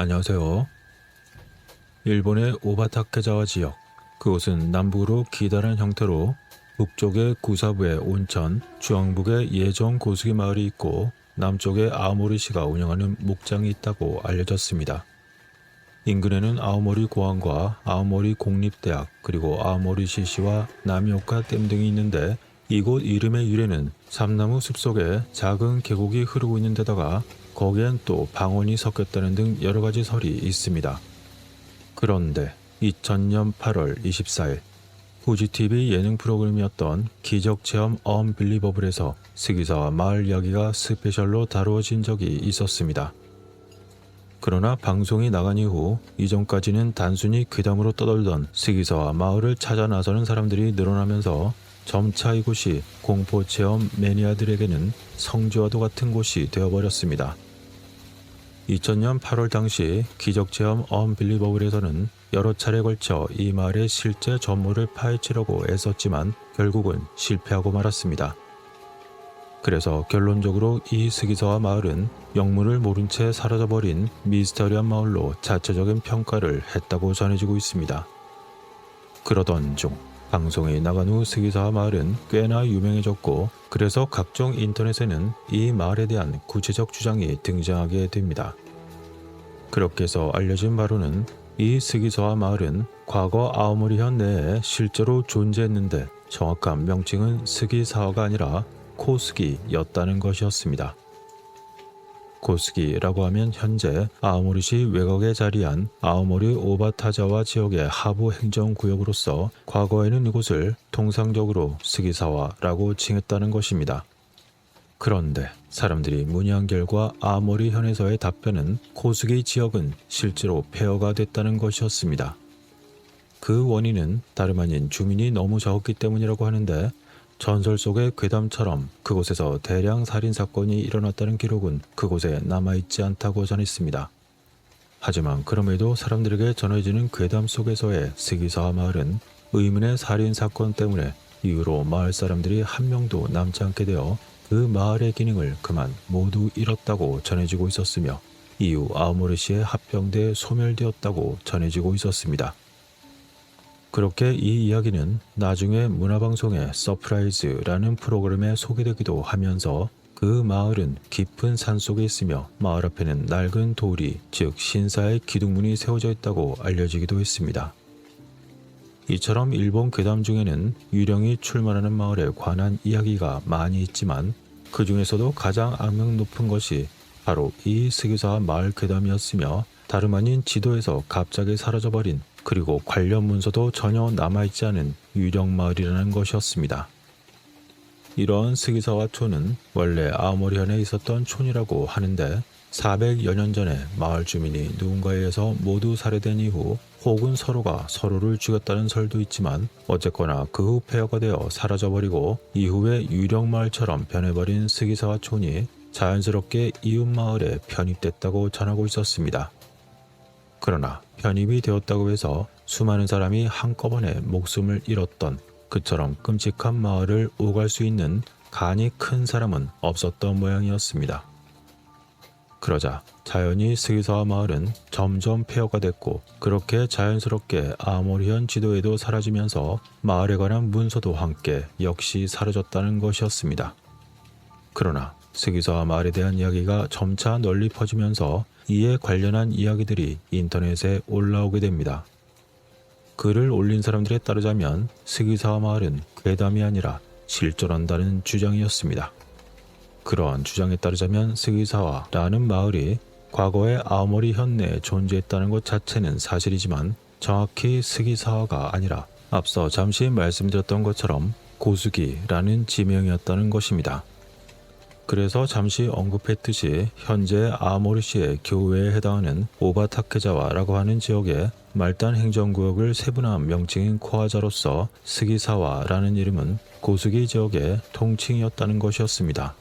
안녕하세요. 일본의 오바타케자와 지역, 그곳은 남북으로 기다란 형태로 북쪽에 구사부의 온천, 중앙북에 예정 고수기 마을이 있고 남쪽에 아오모리시가 운영하는 목장이 있다고 알려졌습니다. 인근에는 아오모리 고항과 아오모리 공립대학 그리고 아오모리시시와 나미오카 댐 등이 있는데 이곳 이름의 유래는 삼나무 숲속에 작은 계곡이 흐르고 있는 데다가 거기엔 또 방언이 섞였다는 등 여러 가지 설이 있습니다. 그런데 2000년 8월 24일 후지TV 예능 프로그램이었던 기적체험 언빌리버블에서 스기사와 마을 이야기가 스페셜로 다루어진 적이 있었습니다. 그러나 방송이 나간 이후 이전까지는 단순히 괴담으로 떠돌던 스기사와 마을을 찾아 나서는 사람들이 늘어나면서 점차 이곳이 공포체험 매니아들에게는 성지와도 같은 곳이 되어버렸습니다. 2000년 8월 당시 기적체험 언빌리버블에서는 여러 차례 걸쳐 이 마을의 실제 전모를 파헤치려고 애썼지만 결국은 실패하고 말았습니다. 그래서 결론적으로 이 스기사와 마을은 영문을 모른 채 사라져버린 미스터리한 마을로 자체적인 평가를 했다고 전해지고 있습니다. 그러던 중 방송이 나간 후 스기사와 마을은 꽤나 유명해졌고 그래서 각종 인터넷에는 이 마을에 대한 구체적 주장이 등장하게 됩니다. 그렇게 해서 알려진 바로는 이 스기사와 마을은 과거 아오모리현 내에 실제로 존재했는데 정확한 명칭은 스기사와가 아니라 코스기였다는 것이었습니다. 코스기라고 하면 현재 아오모리시 외곽에 자리한 아오모리 오바타자와 지역의 하부 행정구역으로서 과거에는 이곳을 통상적으로 스기사와라고 칭했다는 것입니다. 그런데 사람들이 문의한 결과 아모리 현에서의 답변은 코스기 지역은 실제로 폐허가 됐다는 것이었습니다. 그 원인은 다름 아닌 주민이 너무 적었기 때문이라고 하는데 전설 속의 괴담처럼 그곳에서 대량 살인 사건이 일어났다는 기록은 그곳에 남아있지 않다고 전했습니다. 하지만 그럼에도 사람들에게 전해지는 괴담 속에서의 스기사와 마을은 의문의 살인 사건 때문에 이후로 마을 사람들이 한 명도 남지 않게 되어 그 마을의 기능을 그만 모두 잃었다고 전해지고 있었으며 이후 아오모리시에 합병돼 소멸되었다고 전해지고 있었습니다. 그렇게 이 이야기는 나중에 문화방송의 서프라이즈라는 프로그램에 소개되기도 하면서 그 마을은 깊은 산 속에 있으며 마을 앞에는 낡은 돌이 즉 신사의 기둥문이 세워져 있다고 알려지기도 했습니다. 이처럼 일본 괴담 중에는 유령이 출몰하는 마을에 관한 이야기가 많이 있지만 그 중에서도 가장 악명 높은 것이 바로 이 스기사 마을 괴담이었으며 다름 아닌 지도에서 갑자기 사라져버린 그리고 관련 문서도 전혀 남아있지 않은 유령 마을이라는 것이었습니다. 이러한 스기사와 촌은 원래 아오모리현에 있었던 촌이라고 하는데 400여 년 전에 마을 주민이 누군가에 의해서 모두 살해된 이후 혹은 서로가 서로를 죽였다는 설도 있지만 어쨌거나 그 후 폐허가 되어 사라져버리고 이후에 유령마을처럼 변해버린 스기사와 촌이 자연스럽게 이웃 마을에 편입됐다고 전하고 있었습니다. 그러나 편입이 되었다고 해서 수많은 사람이 한꺼번에 목숨을 잃었던 그처럼 끔찍한 마을을 오갈 수 있는 간이 큰 사람은 없었던 모양이었습니다. 그러자 자연히 스기사와 마을은 점점 폐허가 됐고 그렇게 자연스럽게 아모리현 지도에도 사라지면서 마을에 관한 문서도 함께 역시 사라졌다는 것이었습니다. 그러나 스기사와 마을에 대한 이야기가 점차 널리 퍼지면서 이에 관련한 이야기들이 인터넷에 올라오게 됩니다. 글을 올린 사람들에 따르자면 스기사와 마을은 괴담이 아니라 실존한다는 주장이었습니다. 그러한 주장에 따르자면 스기사와라는 마을이 과거에 아오모리 현내에 존재했다는 것 자체는 사실이지만 정확히 스기사와가 아니라 앞서 잠시 말씀드렸던 것처럼 고수기라는 지명이었다는 것입니다. 그래서 잠시 언급했듯이 현재 아모리시의 교외에 해당하는 오바타케자와라고 하는 지역의 말단 행정구역을 세분화한 명칭인 코아자로서 스기사와라는 이름은 고수기 지역의 통칭이었다는 것이었습니다.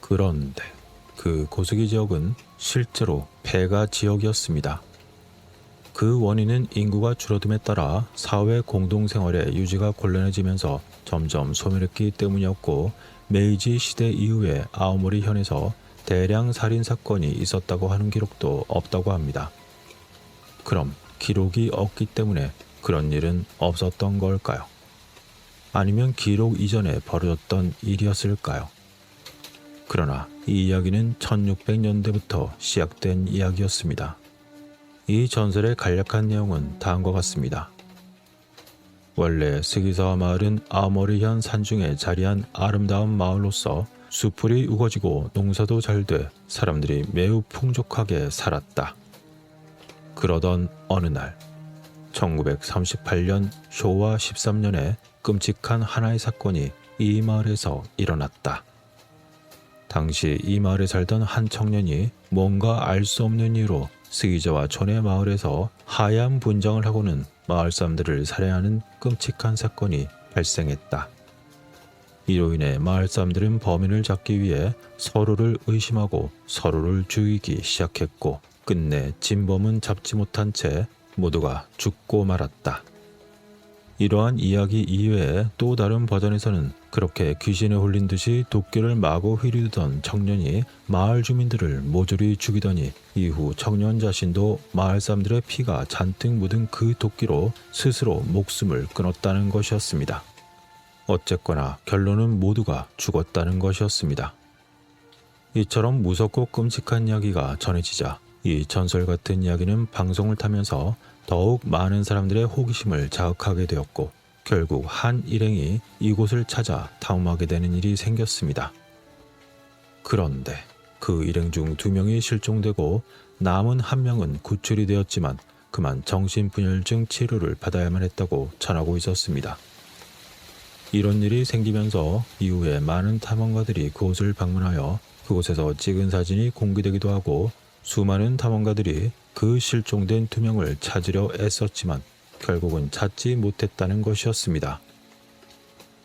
그런데 그 고수기 지역은 실제로 폐가 지역이었습니다. 그 원인은 인구가 줄어듦에 따라 사회 공동생활의 유지가 곤란해지면서 점점 소멸했기 때문이었고 메이지 시대 이후에 아오모리 현에서 대량 살인 사건이 있었다고 하는 기록도 없다고 합니다. 그럼 기록이 없기 때문에 그런 일은 없었던 걸까요? 아니면 기록 이전에 벌어졌던 일이었을까요? 그러나 이 이야기는 1600년대부터 시작된 이야기였습니다. 이 전설의 간략한 내용은 다음과 같습니다. 원래 스기사와 마을은 아모리현 산중에 자리한 아름다운 마을로서 수풀이 우거지고 농사도 잘 돼 사람들이 매우 풍족하게 살았다. 그러던 어느 날 1938년 쇼와 13년에 끔찍한 하나의 사건이 이 마을에서 일어났다. 당시 이 마을에 살던 한 청년이 뭔가 알 수 없는 이유로 스기자와 촌의 마을에서 하얀 분장을 하고는 마을 사람들을 살해하는 끔찍한 사건이 발생했다. 이로 인해 마을 사람들은 범인을 잡기 위해 서로를 의심하고 서로를 죽이기 시작했고 끝내 진범은 잡지 못한 채 모두가 죽고 말았다. 이러한 이야기 이외에 또 다른 버전에서는 그렇게 귀신에 홀린 듯이 도끼를 마구 휘두르던 청년이 마을 주민들을 모조리 죽이더니 이후 청년 자신도 마을 사람들의 피가 잔뜩 묻은 그 도끼로 스스로 목숨을 끊었다는 것이었습니다. 어쨌거나 결론은 모두가 죽었다는 것이었습니다. 이처럼 무섭고 끔찍한 이야기가 전해지자 이 전설 같은 이야기는 방송을 타면서 더욱 많은 사람들의 호기심을 자극하게 되었고 결국 한 일행이 이곳을 찾아 탐험하게 되는 일이 생겼습니다. 그런데 그 일행 중 두 명이 실종되고 남은 한 명은 구출이 되었지만 그만 정신분열증 치료를 받아야만 했다고 전하고 있었습니다. 이런 일이 생기면서 이후에 많은 탐험가들이 그곳을 방문하여 그곳에서 찍은 사진이 공개되기도 하고 수많은 탐험가들이 그 실종된 두 명을 찾으려 애썼지만 결국은 찾지 못했다는 것이었습니다.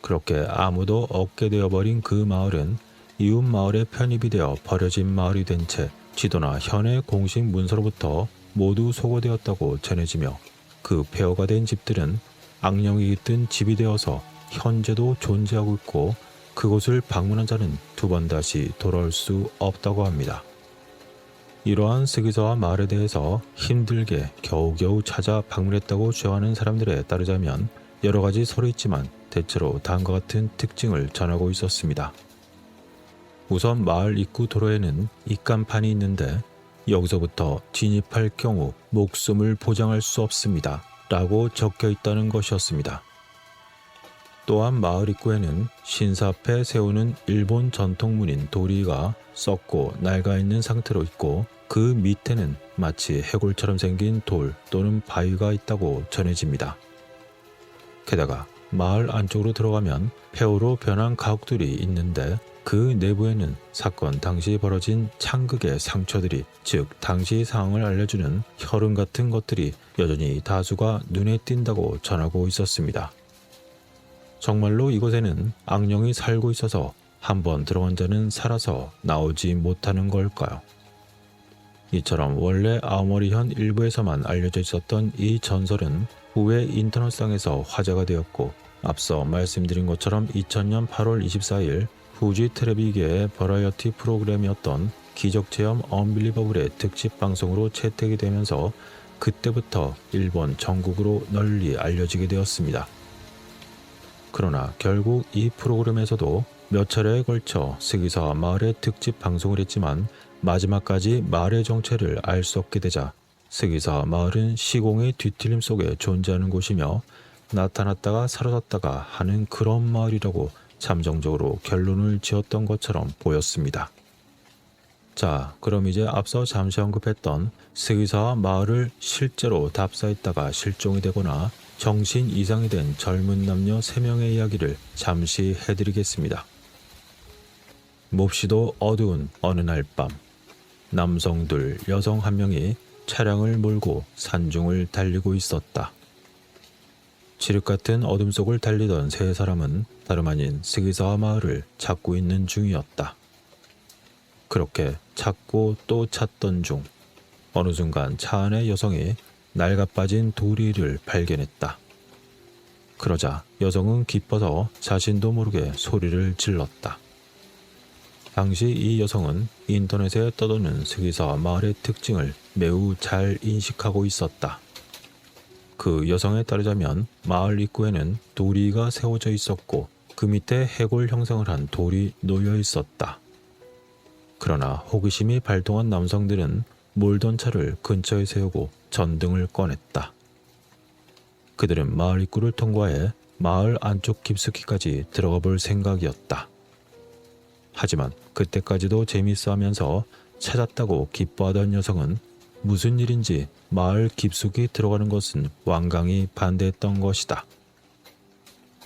그렇게 아무도 없게 되어버린 그 마을은 이웃 마을에 편입이 되어 버려진 마을이 된 채 지도나 현의 공식 문서로부터 모두 소거되었다고 전해지며 그 폐허가 된 집들은 악령이 깃든 집이 되어서 현재도 존재하고 있고 그곳을 방문한 자는 두 번 다시 돌아올 수 없다고 합니다. 이러한 스기서와 마을에 대해서 힘들게 겨우겨우 찾아 방문했다고 주장하는 사람들에 따르자면 여러 가지 설이 있지만 대체로 다음과 같은 특징을 전하고 있었습니다. 우선 마을 입구 도로에는 입간판이 있는데 여기서부터 진입할 경우 목숨을 보장할 수 없습니다. 라고 적혀 있다는 것이었습니다. 또한 마을 입구에는 신사 앞에 세우는 일본 전통문인 도리가 썩고 낡아 있는 상태로 있고 그 밑에는 마치 해골처럼 생긴 돌 또는 바위가 있다고 전해집니다. 게다가 마을 안쪽으로 들어가면 폐허로 변한 가옥들이 있는데 그 내부에는 사건 당시 벌어진 창극의 상처들이 즉 당시 상황을 알려주는 혈흔 같은 것들이 여전히 다수가 눈에 띈다고 전하고 있었습니다. 정말로 이곳에는 악령이 살고 있어서 한번 들어온 자는 살아서 나오지 못하는 걸까요? 이처럼 원래 아오모리현 일부에서만 알려져 있었던 이 전설은 후에 인터넷상에서 화제가 되었고 앞서 말씀드린 것처럼 2000년 8월 24일 후지 텔레비계의 버라이어티 프로그램이었던 기적체험 언빌리버블의 특집 방송으로 채택이 되면서 그때부터 일본 전국으로 널리 알려지게 되었습니다. 그러나 결국 이 프로그램에서도 몇 차례에 걸쳐 스기사와 마을의 특집 방송을 했지만 마지막까지 마을의 정체를 알 수 없게 되자 스기사와 마을은 시공의 뒤틀림 속에 존재하는 곳이며 나타났다가 사라졌다가 하는 그런 마을이라고 잠정적으로 결론을 지었던 것처럼 보였습니다. 자, 그럼 이제 앞서 잠시 언급했던 스기사와 마을을 실제로 답사했다가 실종이 되거나 정신 이상이 된 젊은 남녀 3명의 이야기를 잠시 해드리겠습니다. 몹시도 어두운 어느 날 밤, 남성 둘, 여성 한 명이 차량을 몰고 산중을 달리고 있었다. 칠흑 같은 어둠 속을 달리던 세 사람은 다름 아닌 스기사와 마을을 찾고 있는 중이었다. 그렇게 찾고 또 찾던 중 어느 순간 차 안의 여성이 낡아빠진 도리를 발견했다. 그러자 여성은 기뻐서 자신도 모르게 소리를 질렀다. 당시 이 여성은 인터넷에 떠도는 스기사와 마을의 특징을 매우 잘 인식하고 있었다. 그 여성에 따르자면 마을 입구에는 도리가 세워져 있었고 그 밑에 해골 형성을 한 돌이 놓여 있었다. 그러나 호기심이 발동한 남성들은 몰던 차를 근처에 세우고 전등을 꺼냈다. 그들은 마을 입구를 통과해 마을 안쪽 깊숙이까지 들어가 볼 생각이었다. 하지만 그때까지도 재밌어 하면서 찾았다고 기뻐하던 여성은 무슨 일인지 마을 깊숙이 들어가는 것은 완강히 반대했던 것이다.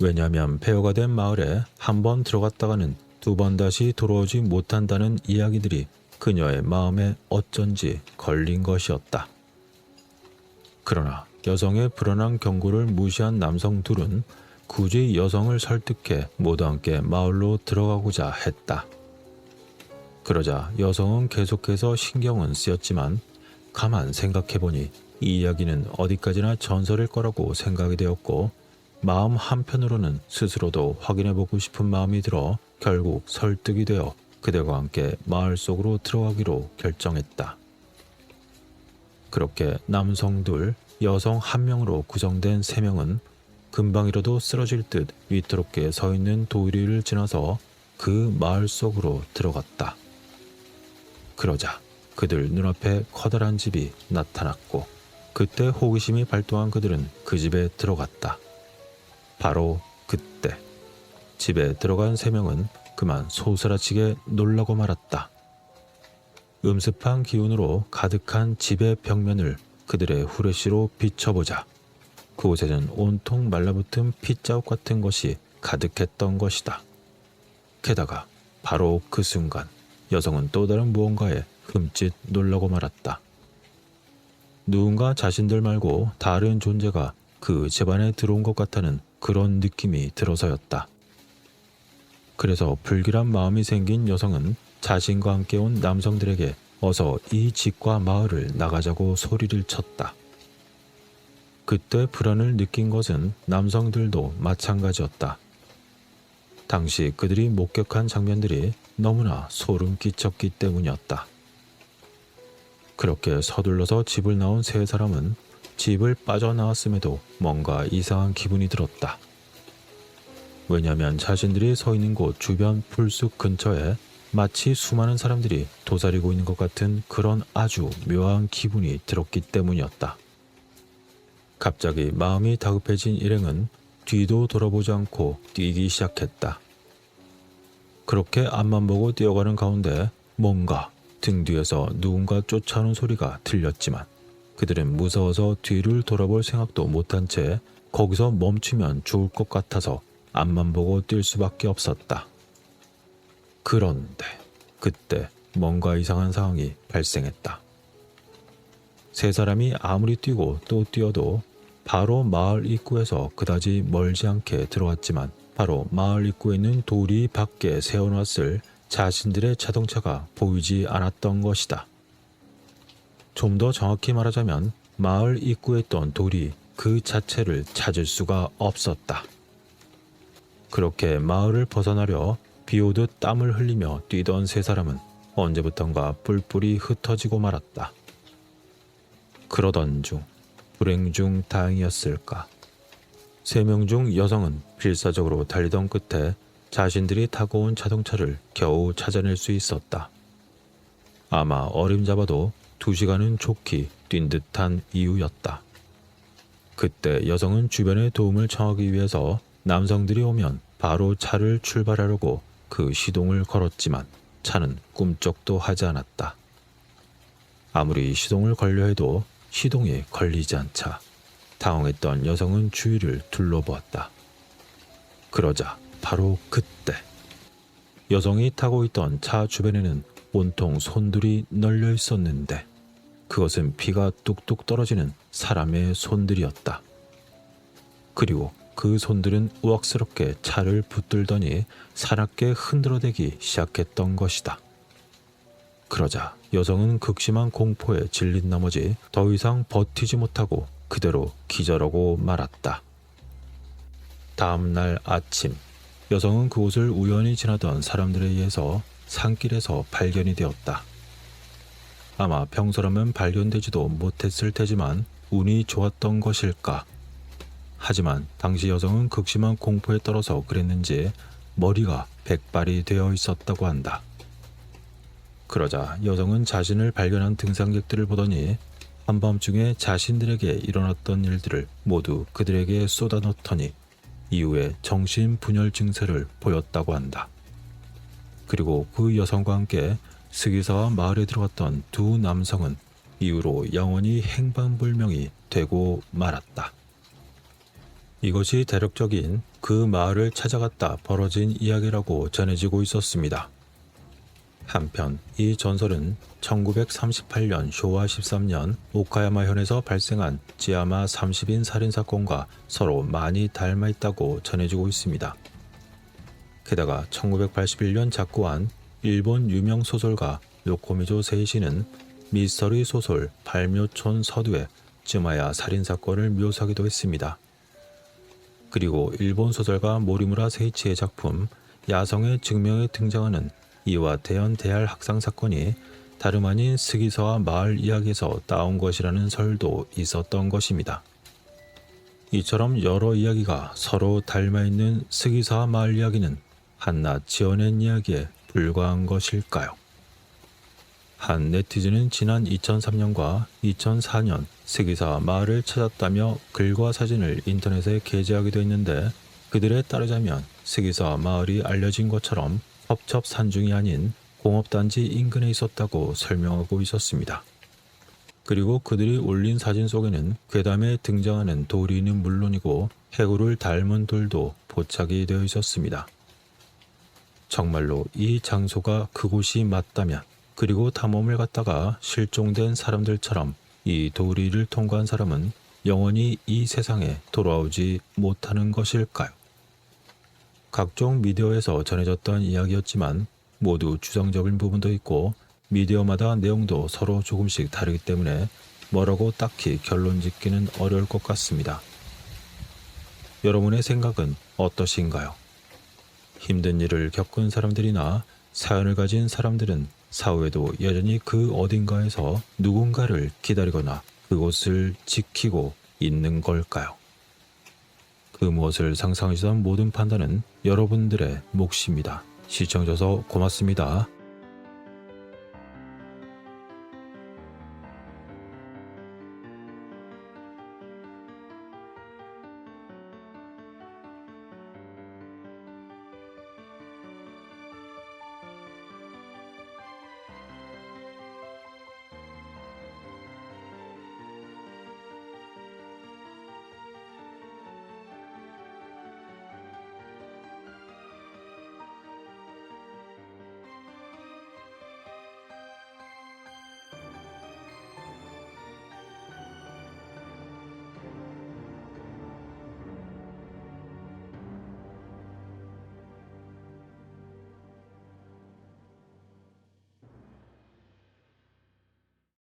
왜냐하면 폐허가 된 마을에 한 번 들어갔다가는 두 번 다시 돌아오지 못한다는 이야기들이 그녀의 마음에 어쩐지 걸린 것이었다. 그러나 여성의 불안한 경고를 무시한 남성 둘은 굳이 여성을 설득해 모두 함께 마을로 들어가고자 했다. 그러자 여성은 계속해서 신경은 쓰였지만 가만 생각해보니 이 이야기는 어디까지나 전설일 거라고 생각이 되었고 마음 한편으로는 스스로도 확인해보고 싶은 마음이 들어 결국 설득이 되어 그들과 함께 마을 속으로 들어가기로 결정했다. 그렇게 남성 둘, 여성 한 명으로 구성된 세 명은 금방이라도 쓰러질 듯 위태롭게 서 있는 도리를 지나서 그 마을 속으로 들어갔다. 그러자 그들 눈앞에 커다란 집이 나타났고 그때 호기심이 발동한 그들은 그 집에 들어갔다. 바로 그때 집에 들어간 세 명은 그만 소스라치게 놀라고 말았다. 음습한 기운으로 가득한 집의 벽면을 그들의 후레쉬로 비춰보자. 그곳에는 온통 말라붙은 핏자국 같은 것이 가득했던 것이다. 게다가 바로 그 순간 여성은 또 다른 무언가에 흠칫 놀라고 말았다. 누군가 자신들 말고 다른 존재가 그 집안에 들어온 것 같다는 그런 느낌이 들어서였다. 그래서 불길한 마음이 생긴 여성은 자신과 함께 온 남성들에게 어서 이 집과 마을을 나가자고 소리를 쳤다. 그때 불안을 느낀 것은 남성들도 마찬가지였다. 당시 그들이 목격한 장면들이 너무나 소름 끼쳤기 때문이었다. 그렇게 서둘러서 집을 나온 세 사람은 집을 빠져나왔음에도 뭔가 이상한 기분이 들었다. 왜냐하면 자신들이 서 있는 곳 주변 풀숲 근처에 마치 수많은 사람들이 도사리고 있는 것 같은 그런 아주 묘한 기분이 들었기 때문이었다. 갑자기 마음이 다급해진 일행은 뒤도 돌아보지 않고 뛰기 시작했다. 그렇게 앞만 보고 뛰어가는 가운데 뭔가 등 뒤에서 누군가 쫓아오는 소리가 들렸지만 그들은 무서워서 뒤를 돌아볼 생각도 못한 채 거기서 멈추면 죽을 것 같아서 앞만 보고 뛸 수밖에 없었다. 그런데 그때 뭔가 이상한 상황이 발생했다. 세 사람이 아무리 뛰고 또 뛰어도 바로 마을 입구에서 그다지 멀지 않게 들어왔지만 바로 마을 입구에 있는 돌이 밖에 세워놨을 자신들의 자동차가 보이지 않았던 것이다. 좀 더 정확히 말하자면 마을 입구에 있던 돌이 그 자체를 찾을 수가 없었다. 그렇게 마을을 벗어나려 비 오듯 땀을 흘리며 뛰던 세 사람은 언제부턴가 뿔뿔이 흩어지고 말았다. 그러던 중 불행 중 다행이었을까. 세 명 중 여성은 필사적으로 달리던 끝에 자신들이 타고 온 자동차를 겨우 찾아낼 수 있었다. 아마 어림잡아도 두 시간은 좋게 뛴 듯한 이유였다. 그때 여성은 주변의 도움을 청하기 위해서 남성들이 오면 바로 차를 출발하려고 그 시동을 걸었지만 차는 꿈쩍도 하지 않았다. 아무리 시동을 걸려 해도 시동이 걸리지 않자 당황했던 여성은 주위를 둘러보았다. 그러자 바로 그때 여성이 타고 있던 차 주변에는 온통 손들이 널려 있었는데 그것은 피가 뚝뚝 떨어지는 사람의 손들이었다. 그리고 그 손들은 우악스럽게 차를 붙들더니 사납게 흔들어대기 시작했던 것이다. 그러자 여성은 극심한 공포에 질린 나머지 더 이상 버티지 못하고 그대로 기절하고 말았다. 다음 날 아침, 여성은 그곳을 우연히 지나던 사람들에 의해서 산길에서 발견이 되었다. 아마 평소라면 발견되지도 못했을 테지만 운이 좋았던 것일까. 하지만 당시 여성은 극심한 공포에 떨어서 그랬는지 머리가 백발이 되어 있었다고 한다. 그러자 여성은 자신을 발견한 등산객들을 보더니 한밤중에 자신들에게 일어났던 일들을 모두 그들에게 쏟아넣더니 이후에 정신 분열 증세를 보였다고 한다. 그리고 그 여성과 함께 스기사와 마을에 들어갔던 두 남성은 이후로 영원히 행방불명이 되고 말았다. 이것이 대략적인 그 마을을 찾아갔다 벌어진 이야기라고 전해지고 있었습니다. 한편 이 전설은 1938년 쇼와 13년 오카야마 현에서 발생한 지야마 30인 살인 사건과 서로 많이 닮아 있다고 전해지고 있습니다. 게다가 1981년 작고한 일본 유명 소설가 요코미조 세이시는 미스터리 소설 발묘촌 서두에 쯔마야 살인 사건을 묘사하기도 했습니다. 그리고 일본 소설가 모리무라 세이치의 작품 야성의 증명에 등장하는 이와 대현 대할 학상 사건이 다름 아닌 스기서와 마을 이야기에서 따온 것이라는 설도 있었던 것입니다. 이처럼 여러 이야기가 서로 닮아 있는 스기서와 마을 이야기는 한낱 지어낸 이야기에 불과한 것일까요? 한 네티즌은 지난 2003년과 2004년 스기사와 마을을 찾았다며 글과 사진을 인터넷에 게재하기도 했는데 그들에 따르자면 스기사와 마을이 알려진 것처럼 협첩산중이 아닌 공업단지 인근에 있었다고 설명하고 있었습니다. 그리고 그들이 올린 사진 속에는 괴담에 등장하는 도리는 물론이고 해구를 닮은 돌도 포착이 되어 있었습니다. 정말로 이 장소가 그곳이 맞다면 그리고 탐험을 갔다가 실종된 사람들처럼 이 도리를 통과한 사람은 영원히 이 세상에 돌아오지 못하는 것일까요? 각종 미디어에서 전해졌던 이야기였지만 모두 추정적인 부분도 있고 미디어마다 내용도 서로 조금씩 다르기 때문에 뭐라고 딱히 결론 짓기는 어려울 것 같습니다. 여러분의 생각은 어떠신가요? 힘든 일을 겪은 사람들이나 사연을 가진 사람들은 사후에도 여전히 그 어딘가에서 누군가를 기다리거나 그곳을 지키고 있는 걸까요? 그 무엇을 상상하시던 모든 판단은 여러분들의 몫입니다. 시청해줘서 고맙습니다.